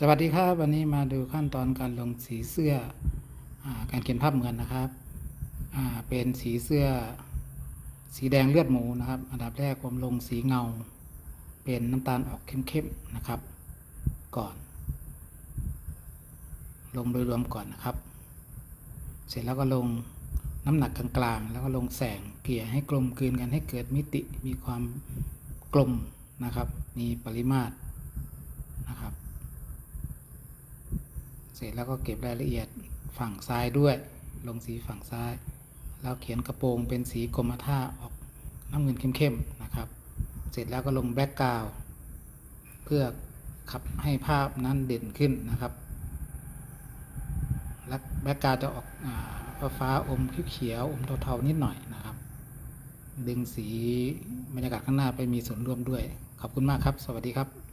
สวัสดีครับวันนี้มาดูขั้นตอนการลงสีเสื้ออการเขียนภาพเหมือนนะครับเป็นสีเสื้อสีแดงเลือดหมูนะครับ อันดับแรกผมลงสีเงา เป็นน้ำตาลออกเข้มๆนะครับ ก่อน ลงโดยรวมก่อนนะครับ เสร็จแล้วก็ลงน้ำหนักกลางๆ แล้วก็ลงแสงเกลี่ยให้กลมกลืนกันให้เกิดมิติมีความกลมนะครับ มีปริมาตรนะครับ เส ร็จแล้วก็เก็บรายละเอียดฝั่งซ้ายด้วย ลงสีฝั่งซ้าย แล้วเขียนกระโปรงเป็นสีกรมท่าออกน้ำเงินเข้มๆนะครับ เสร็จแล้วก็ลงแบล็กกราวเพื่อขับให้ภาพนั้นเด่นขึ้นนะครับและแบล็กกราวจะออกอาฟ้าอมเขียวๆอมเทาๆนิดหน่อยนะครับ ดึงสีบรรยากาศข้างหน้าไปมีส่วนร่วมด้วย ขอบคุณมากครับ สวัสดีครับ